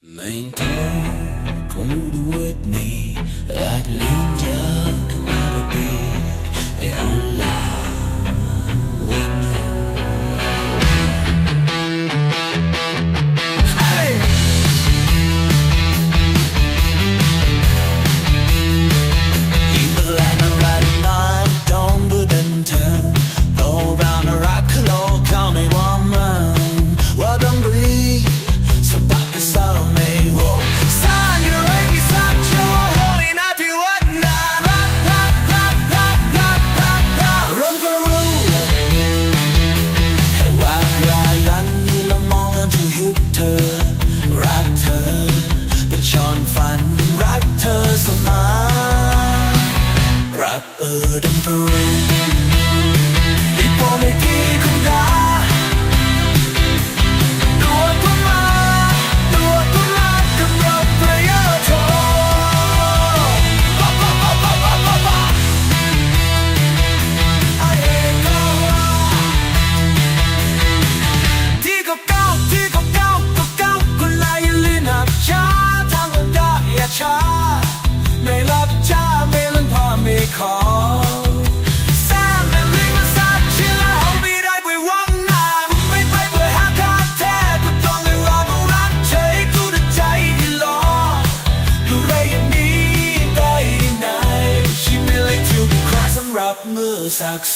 Mijn droom, kom doe het niet, laat Linda kwaad sucks.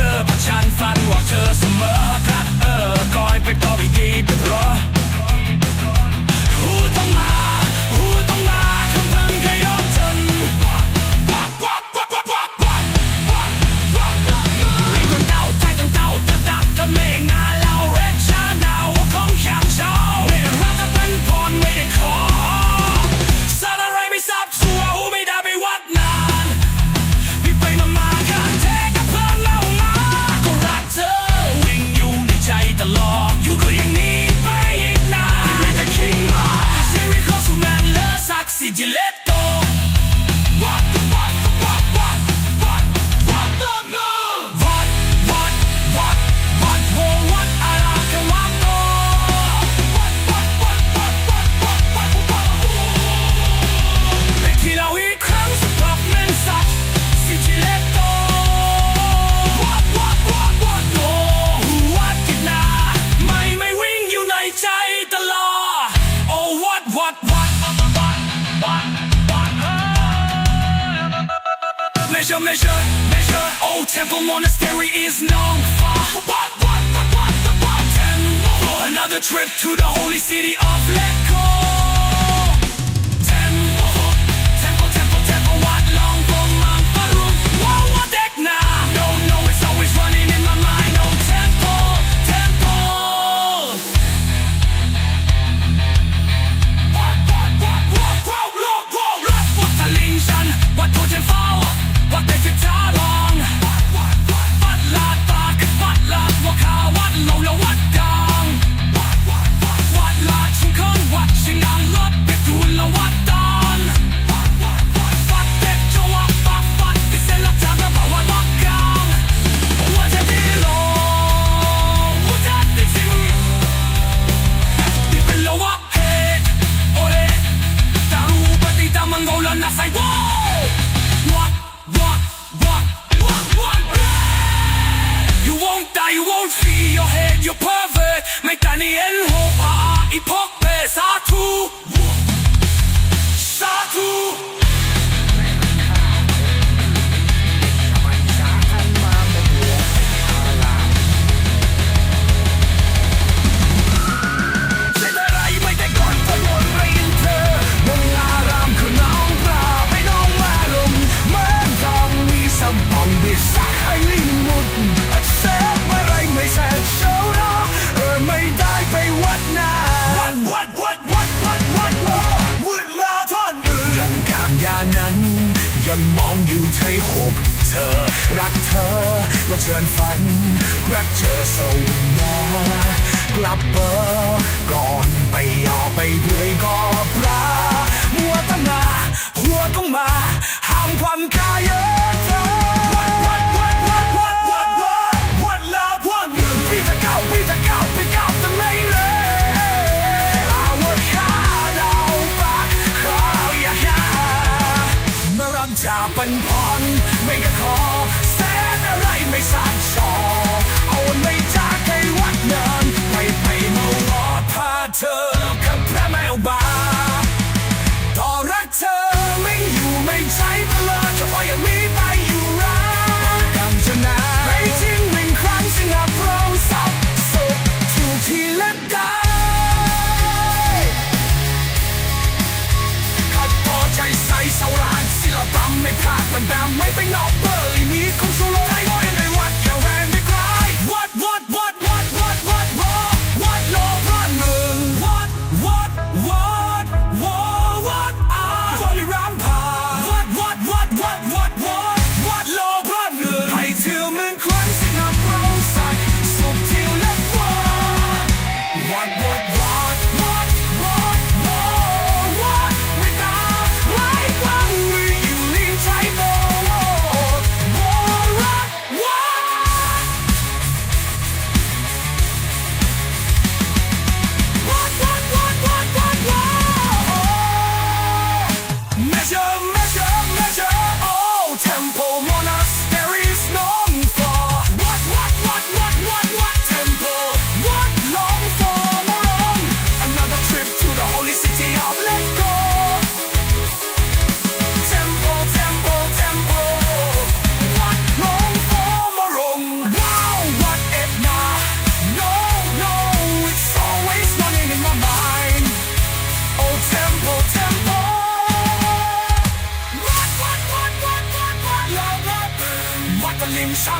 这把枪法 You let temple monastery is known for. What, what, what, what, the bottom For another trip to the holy city of Lekko เป็นหกพาอีพก กินฝันรักเธอสวิงวากลับเบอร์ก่อนไปยอไปด้อยก็ปลามัวตั้งนาหัวต้องมาห้ามความกายเยอะจะเป็นพอ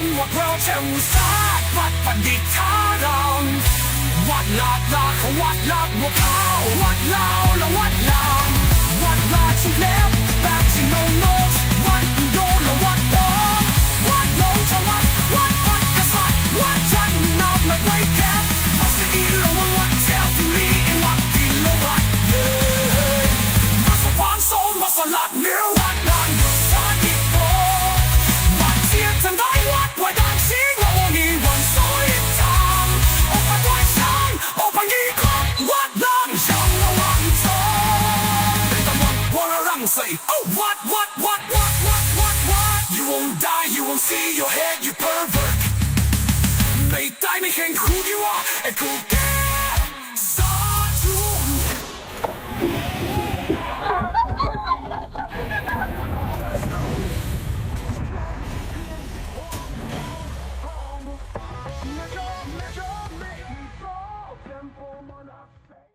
นว่าเราจะอุตสาหวัดปันดิษฐารังวัดลาดลาขวัดลาดบัวขาววัดลาวและวัดลามวัดลาชุเแล้ว who you are and who